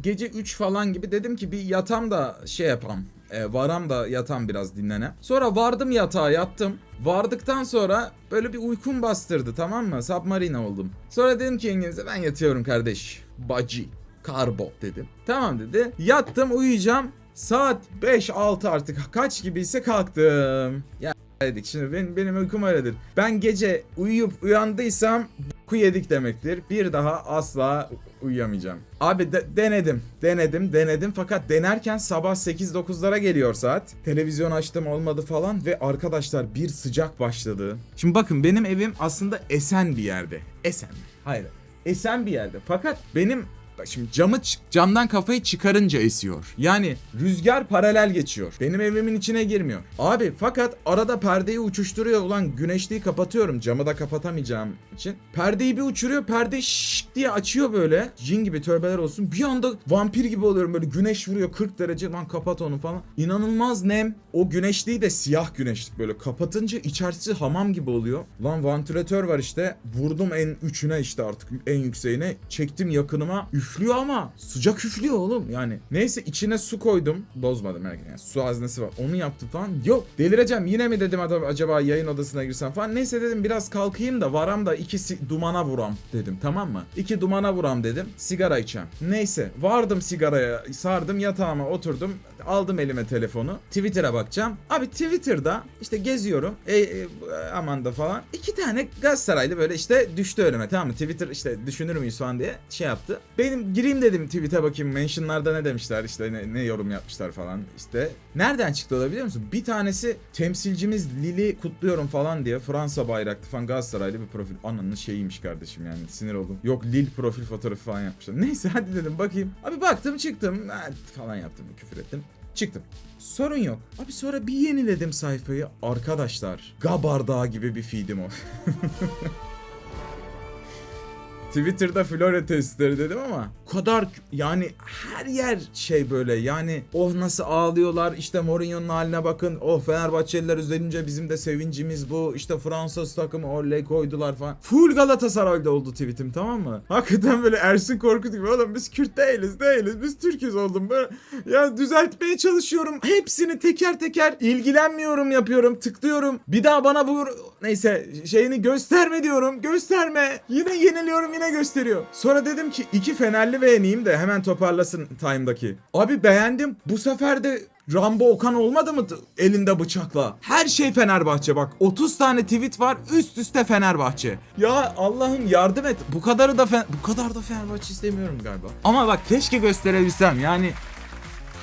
gece 3 falan gibi dedim ki bir yatam da şey yapam. E, varam da yatam biraz dinlene. Sonra vardım yatağa yattım. Vardıktan sonra böyle bir uykum bastırdı tamam mı? Submarine oldum. Sonra dedim ki yengenize ben yatıyorum kardeş. Bacı. Karbo dedim. Tamam dedi. Yattım uyuyacağım. Saat 5-6 artık kaç gibiyse kalktım. Ya dedik şimdi benim, benim uykum öyledir. Ben gece uyuyup uyandıysam ku yedik demektir. Bir daha asla uyuyamayacağım. Abi de- denedim, denedim, denedim fakat denerken sabah 8-9'lara geliyor saat. Televizyon açtım olmadı falan ve arkadaşlar bir sıcak başladı. Şimdi bakın benim evim aslında esen bir yerde. Esen. Hayır. Esen bir yerde. Fakat benim Şimdi camı camdan kafayı çıkarınca esiyor. Yani rüzgar paralel geçiyor. Benim evimin içine girmiyor. Abi fakat arada perdeyi uçuşturuyor ulan güneşliği kapatıyorum camı da kapatamayacağım için. Perdeyi bir uçuruyor perde şşş diye açıyor böyle. Cin gibi tövbeler olsun. Bir anda vampir gibi oluyorum böyle güneş vuruyor 40 derece lan kapat onu falan. İnanılmaz nem. O güneşliği de siyah güneşlik böyle kapatınca içerisi hamam gibi oluyor. Lan vantilatör var işte. Vurdum en üçüne işte artık en yükseğine. Çektim yakınıma. Üflüyor ama sıcak üflüyor oğlum yani. Neyse içine su koydum. Bozmadım etme. Yani su haznesi var. Onu yaptım falan. Yok delireceğim. Yine mi dedim adam acaba yayın odasına girsem falan. Neyse dedim biraz kalkayım da varam da iki dumana vuram dedim tamam mı? İki dumana vuram dedim. Sigara içeceğim. Neyse vardım sigaraya sardım yatağıma oturdum. Aldım elime telefonu. Twitter'a bakacağım. Abi Twitter'da işte geziyorum. E, e, aman da falan. İki tane Galatasaraylı böyle işte düştü önüme tamam mı? Twitter işte düşünür müyüz falan diye şey yaptı. Benim gireyim dedim tweet'e bakayım. Mentionlarda ne demişler işte ne, ne yorum yapmışlar falan işte. Nereden çıktı olabiliyor musun? Bir tanesi temsilcimiz Lili kutluyorum falan diye Fransa bayraklı falan Galatasaraylı bir profil. Ananın şeyiymiş kardeşim yani sinir oldum. Yok Lil profil fotoğrafı falan yapmışlar. Neyse hadi dedim bakayım. Abi baktım çıktım falan yaptım küfür ettim. Çıktım. Sorun yok. Abi sonra bir yeniledim sayfayı. Arkadaşlar Gabar Dağı gibi bir feedim o. Twitter'da Flora testleri dedim ama kadar yani her yer şey böyle. Yani oh nasıl ağlıyorlar. İşte Mourinho'nun haline bakın. Oh Fenerbahçeliler üzerince bizim de sevincimiz bu. İşte Fransız takımı oley koydular falan. Full Galatasaray'da oldu tweetim tamam mı? Hakikaten böyle Ersin Korkut gibi oğlum biz Kürt değiliz değiliz. Biz Türk'üz oldum. Böyle ya düzeltmeye çalışıyorum. Hepsini teker teker ilgilenmiyorum yapıyorum tıklıyorum. Bir daha bana bu neyse şeyini gösterme diyorum. Gösterme. Yine yeniliyorum yine gösteriyor. Sonra dedim ki iki Fenerli beğeneyim de hemen toparlasın time'daki. Abi beğendim bu sefer de Rambo Okan olmadı mı elinde bıçakla? Her şey Fenerbahçe bak. 30 tane tweet var üst üste Fenerbahçe. Ya Allah'ım yardım et. Bu kadarı da Fe- bu kadar da Fenerbahçe istemiyorum galiba. Ama bak keşke gösterebilsem yani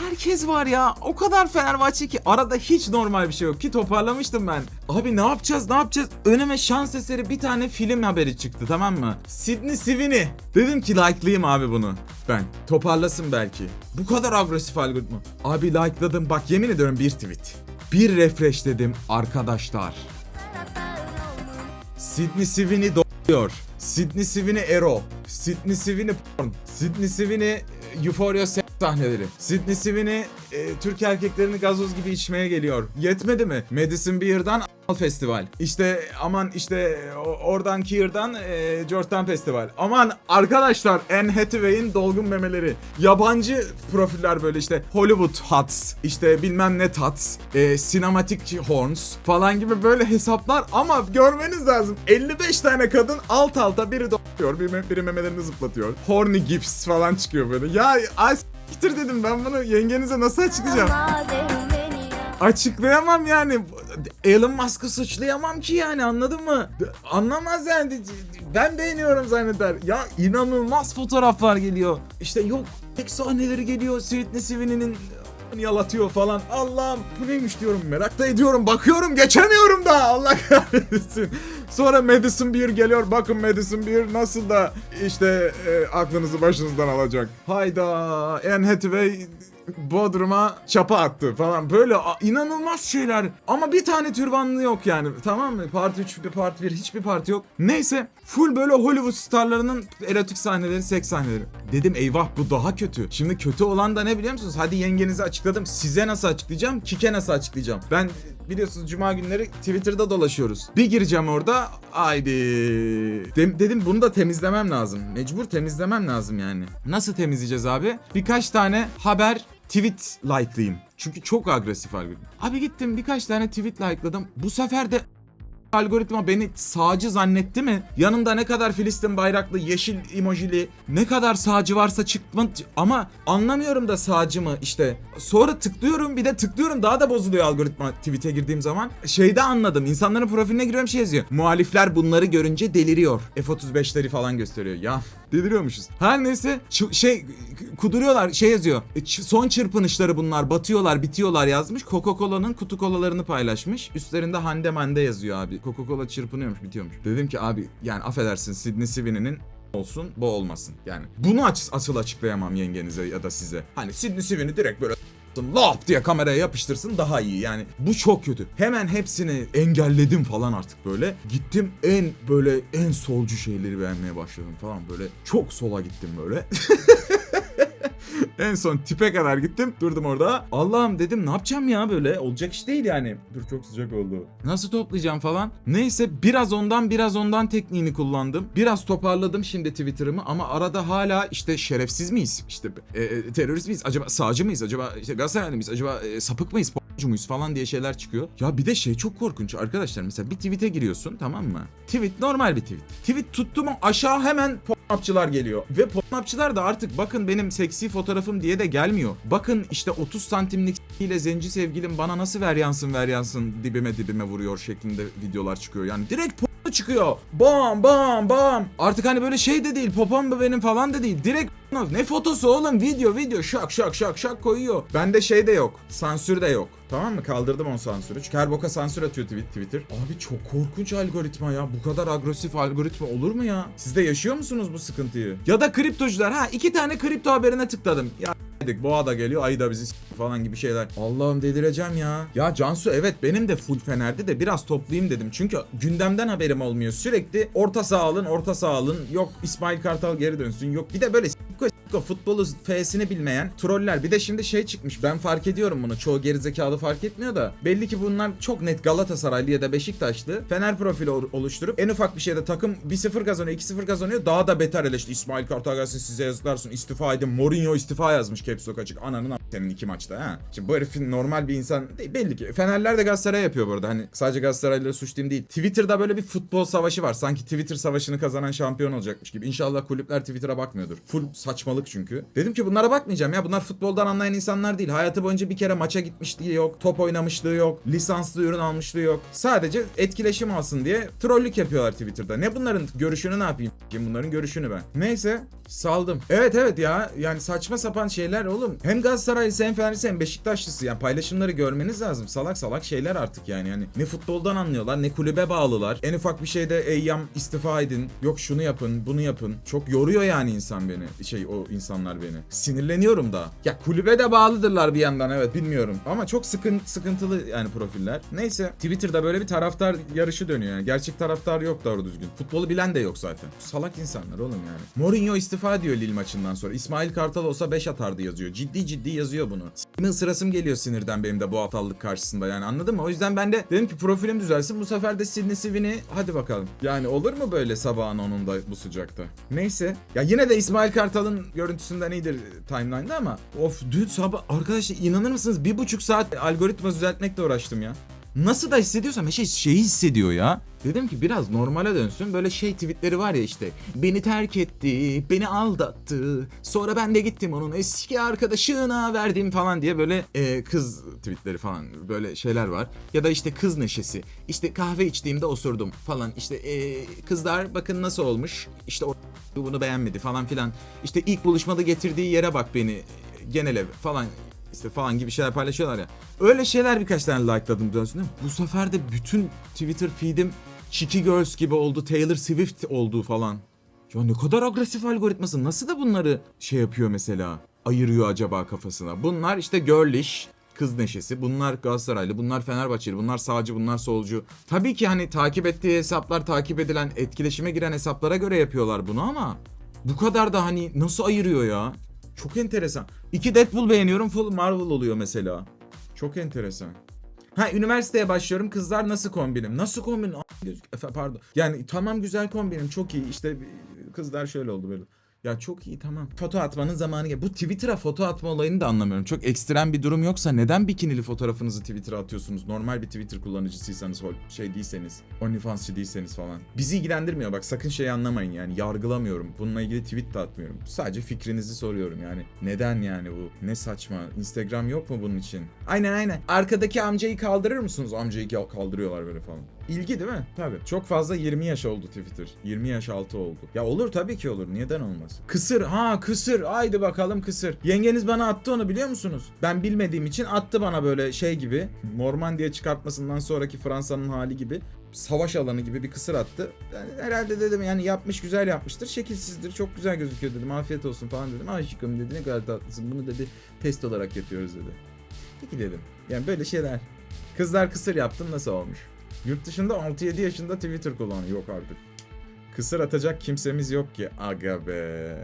Herkes var ya. O kadar Fenerbahçe ki arada hiç normal bir şey yok ki toparlamıştım ben. Abi ne yapacağız ne yapacağız? Önüme şans eseri bir tane film haberi çıktı tamam mı? Sydney Sweeney. Dedim ki like'layayım abi bunu. Ben. Toparlasın belki. Bu kadar agresif algoritma. Abi like'ladım bak yemin ediyorum bir tweet. Bir refresh dedim arkadaşlar. Sydney Sweeney doğuyor. Sydney Sweeney ero. Sydney Sweeney porn. Sydney Sweeney e, Euphoria sahneleri. Sydney Sweeney e, Türk erkeklerini gazoz gibi içmeye geliyor. Yetmedi mi? Madison Beer'dan Al Festival. İşte aman işte oradan Keir'dan e, Georgetown Festival. Aman arkadaşlar Anne Hathaway'in dolgun memeleri. Yabancı profiller böyle işte Hollywood Hats, işte bilmem ne Tats, e, Cinematic Horns falan gibi böyle hesaplar ama görmeniz lazım. 55 tane kadın alt alta biri doğuyor, biri, biri memelerini zıplatıyor. Horny Gifts falan çıkıyor böyle. Ya ay s**tir dedim ben bunu yengenize nasıl açıklayacağım? Açıklayamam yani. Elon Musk'ı suçlayamam ki yani anladın mı? Anlamaz yani. Ben beğeniyorum zanneder. Ya inanılmaz fotoğraflar geliyor. İşte yok tek sahneleri geliyor. Sydney Sweeney'nin yalatıyor falan. Allah'ım bu neymiş diyorum merak da ediyorum. Bakıyorum geçemiyorum da Allah kahretsin. Sonra Madison Beer geliyor. Bakın Madison Beer nasıl da işte e, aklınızı başınızdan alacak. Hayda Anne Hathaway Bodrum'a çapa attı falan. Böyle inanılmaz şeyler. Ama bir tane türbanlı yok yani tamam mı? Part 3 bir part 1 hiçbir part yok. Neyse full böyle Hollywood starlarının erotik sahneleri seks sahneleri. Dedim eyvah bu daha kötü. Şimdi kötü olan da ne biliyor musunuz? Hadi yengenize açıkladım. Size nasıl açıklayacağım? Kike nasıl açıklayacağım? Ben biliyorsunuz cuma günleri Twitter'da dolaşıyoruz. Bir gireceğim orada haydi. Dem- dedim bunu da temizlemem lazım. Mecbur temizlemem lazım yani. Nasıl temizleyeceğiz abi? Birkaç tane haber tweet like'layayım. Çünkü çok agresif algoritma. Abi gittim birkaç tane tweet like'ladım. Bu sefer de algoritma beni sağcı zannetti mi? Yanında ne kadar Filistin bayraklı, yeşil emojili, ne kadar sağcı varsa çıkma ama anlamıyorum da sağcı mı işte. Sonra tıklıyorum bir de tıklıyorum daha da bozuluyor algoritma tweet'e girdiğim zaman. Şeyde anladım. insanların profiline giriyorum şey yazıyor. Muhalifler bunları görünce deliriyor. F-35'leri falan gösteriyor. Ya deliriyormuşuz. Her neyse şey kuduruyorlar şey yazıyor. E, son çırpınışları bunlar batıyorlar bitiyorlar yazmış. Coca-Cola'nın kutu kolalarını paylaşmış. Üstlerinde Hande Mande yazıyor abi. Coca-Cola çırpınıyormuş bitiyormuş. Dedim ki abi yani affedersin Sydney Sweeney'nin olsun bu olmasın. Yani bunu aç asıl açıklayamam yengenize ya da size. Hani Sydney Sweeney direkt böyle lap diye kameraya yapıştırsın daha iyi yani. Bu çok kötü. Hemen hepsini engelledim falan artık böyle. Gittim en böyle en solcu şeyleri beğenmeye başladım falan böyle. Çok sola gittim böyle. En son tipe kadar gittim. Durdum orada. Allah'ım dedim ne yapacağım ya böyle. Olacak iş değil yani. Dur çok sıcak oldu. Nasıl toplayacağım falan. Neyse biraz ondan biraz ondan tekniğini kullandım. Biraz toparladım şimdi Twitter'ımı ama arada hala işte şerefsiz miyiz? İşte e, e, terörist miyiz? Acaba sağcı mıyız? Acaba işte Galatasaraylı mıyız? Acaba e, sapık mıyız? P***cu muyuz falan diye şeyler çıkıyor. Ya bir de şey çok korkunç arkadaşlar. Mesela bir tweet'e giriyorsun tamam mı? Tweet normal bir tweet. Tweet tuttu mu aşağı hemen pornopçılar geliyor. Ve pornopçılar da artık bakın benim seksi fotoğrafım diye de gelmiyor. Bakın işte 30 santimlik ile zenci sevgilim bana nasıl ver yansın ver yansın dibime dibime vuruyor şeklinde videolar çıkıyor. Yani direkt porno çıkıyor. Bam bam bam. Artık hani böyle şey de değil popom bu benim falan da değil. Direkt ne fotosu oğlum video video şak şak şak şak koyuyor. Bende şey de yok. Sansür de yok. Tamam mı? Kaldırdım on sansürü. Çünkü her boka sansür atıyor Twitter. Abi çok korkunç algoritma ya. Bu kadar agresif algoritma olur mu ya? Siz de yaşıyor musunuz bu sıkıntıyı? Ya da kriptocular. Ha iki tane kripto haberine tıkladım. Ya dedik boğa da geliyor ayı da bizi s- falan gibi şeyler. Allah'ım delireceğim ya. Ya Cansu evet benim de full fenerdi de biraz toplayayım dedim. Çünkü gündemden haberim olmuyor. Sürekli orta saha alın orta saha alın. Yok İsmail Kartal geri dönsün. Yok bir de böyle s**ko s**ko futbolu F'sini bilmeyen troller. Bir de şimdi şey çıkmış. Ben fark ediyorum bunu. Çoğu gerizekalı fark etmiyor da. Belli ki bunlar çok net Galatasaraylı ya da Beşiktaşlı. Fener profili ol- oluşturup en ufak bir şeyde takım 1-0 kazanıyor 2-0 kazanıyor. Daha da beter eleşti. İsmail Kartal gelsin size yazıklar olsun. istifa edin. Mourinho istifa yazmış caps lock açık. Ananın a- senin iki maçta ha. Şimdi bu herifin normal bir insan değil. Belli ki. Fenerler de Galatasaray yapıyor bu arada. Hani sadece Galatasaraylıları suçlayayım değil. Twitter'da böyle bir futbol savaşı var. Sanki Twitter savaşını kazanan şampiyon olacakmış gibi. İnşallah kulüpler Twitter'a bakmıyordur. Full saçmalık çünkü. Dedim ki bunlara bakmayacağım ya. Bunlar futboldan anlayan insanlar değil. Hayatı boyunca bir kere maça gitmişliği yok. Top oynamışlığı yok. Lisanslı ürün almışlığı yok. Sadece etkileşim alsın diye trollük yapıyorlar Twitter'da. Ne bunların görüşünü ne yapayım? Bunların görüşünü ben. Neyse saldım. Evet evet ya yani saçma sapan şeyler oğlum. Hem Galatasaraylısı hem Fenerlisi hem Beşiktaşlısı yani paylaşımları görmeniz lazım. Salak salak şeyler artık yani. yani ne futboldan anlıyorlar ne kulübe bağlılar. En ufak bir şeyde eyyam istifa edin. Yok şunu yapın bunu yapın. Çok yoruyor yani insan beni. Şey o insanlar beni. Sinirleniyorum da. Ya kulübe de bağlıdırlar bir yandan evet bilmiyorum. Ama çok sıkın, sıkıntılı yani profiller. Neyse Twitter'da böyle bir taraftar yarışı dönüyor yani. Gerçek taraftar yok doğru düzgün. Futbolu bilen de yok zaten. Salak insanlar oğlum yani. Mourinho istifa diyor Lille maçından sonra. İsmail Kartal olsa 5 atardı yazıyor. Ciddi ciddi yazıyor bunu. S**min sırasım geliyor sinirden benim de bu atallık karşısında yani anladın mı? O yüzden ben de dedim ki profilim düzelsin. Bu sefer de Sidney Sweeney hadi bakalım. Yani olur mu böyle sabahın onunda bu sıcakta? Neyse. Ya yine de İsmail Kartal'ın görüntüsünden iyidir timeline'da ama of dün sabah arkadaşlar inanır mısınız bir buçuk saat algoritma düzeltmekle uğraştım ya. Nasıl da hissediyorsam şey şeyi hissediyor ya. Dedim ki biraz normale dönsün. Böyle şey tweetleri var ya işte. Beni terk etti, beni aldattı. Sonra ben de gittim onun eski arkadaşına verdim falan diye böyle e, kız tweetleri falan böyle şeyler var. Ya da işte kız neşesi. İşte kahve içtiğimde osurdum falan. İşte e, kızlar bakın nasıl olmuş. İşte o bunu beğenmedi falan filan. İşte ilk buluşmada getirdiği yere bak beni. Genel ev falan işte falan gibi şeyler paylaşıyorlar ya. Öyle şeyler birkaç tane likeladım dönsün? Bu sefer de bütün Twitter feed'im Chicky Girls gibi oldu, Taylor Swift oldu falan. Ya ne kadar agresif algoritması. Nasıl da bunları şey yapıyor mesela? Ayırıyor acaba kafasına. Bunlar işte girlish, kız neşesi. Bunlar Galatasaraylı, bunlar Fenerbahçeli, bunlar sağcı, bunlar solcu. Tabii ki hani takip ettiği hesaplar, takip edilen, etkileşime giren hesaplara göre yapıyorlar bunu ama bu kadar da hani nasıl ayırıyor ya? Çok enteresan. İki Deadpool beğeniyorum full Marvel oluyor mesela. Çok enteresan. Ha üniversiteye başlıyorum kızlar nasıl kombinim? Nasıl Efe, pardon. Yani tamam güzel kombinim çok iyi işte kızlar şöyle oldu böyle. Ya çok iyi tamam. Foto atmanın zamanı gel. Bu Twitter'a foto atma olayını da anlamıyorum. Çok ekstrem bir durum yoksa neden bikinili fotoğrafınızı Twitter'a atıyorsunuz? Normal bir Twitter kullanıcısıysanız, şey değilseniz, OnlyFans'çı değilseniz falan. Bizi ilgilendirmiyor bak sakın şey anlamayın yani yargılamıyorum. Bununla ilgili tweet de atmıyorum. Sadece fikrinizi soruyorum yani. Neden yani bu? Ne saçma. Instagram yok mu bunun için? Aynen aynen. Arkadaki amcayı kaldırır mısınız? Amcayı ka- kaldırıyorlar böyle falan. İlgi değil mi? Tabii. Çok fazla 20 yaş oldu Twitter. 20 yaş altı oldu. Ya olur tabii ki olur. Neden olmaz? Kısır. Ha kısır. Haydi bakalım kısır. Yengeniz bana attı onu biliyor musunuz? Ben bilmediğim için attı bana böyle şey gibi. Normandiya çıkartmasından sonraki Fransa'nın hali gibi. Savaş alanı gibi bir kısır attı. Yani herhalde dedim yani yapmış güzel yapmıştır. Şekilsizdir. Çok güzel gözüküyor dedim. Afiyet olsun falan dedim. Aşkım dedi ne kadar tatlısın. Bunu dedi test olarak yapıyoruz dedi. Peki dedim. Yani böyle şeyler. Kızlar kısır yaptım nasıl olmuş? Yurt dışında 6-7 yaşında Twitter kullanıyor. Yok artık. Kısır atacak kimsemiz yok ki. Aga be.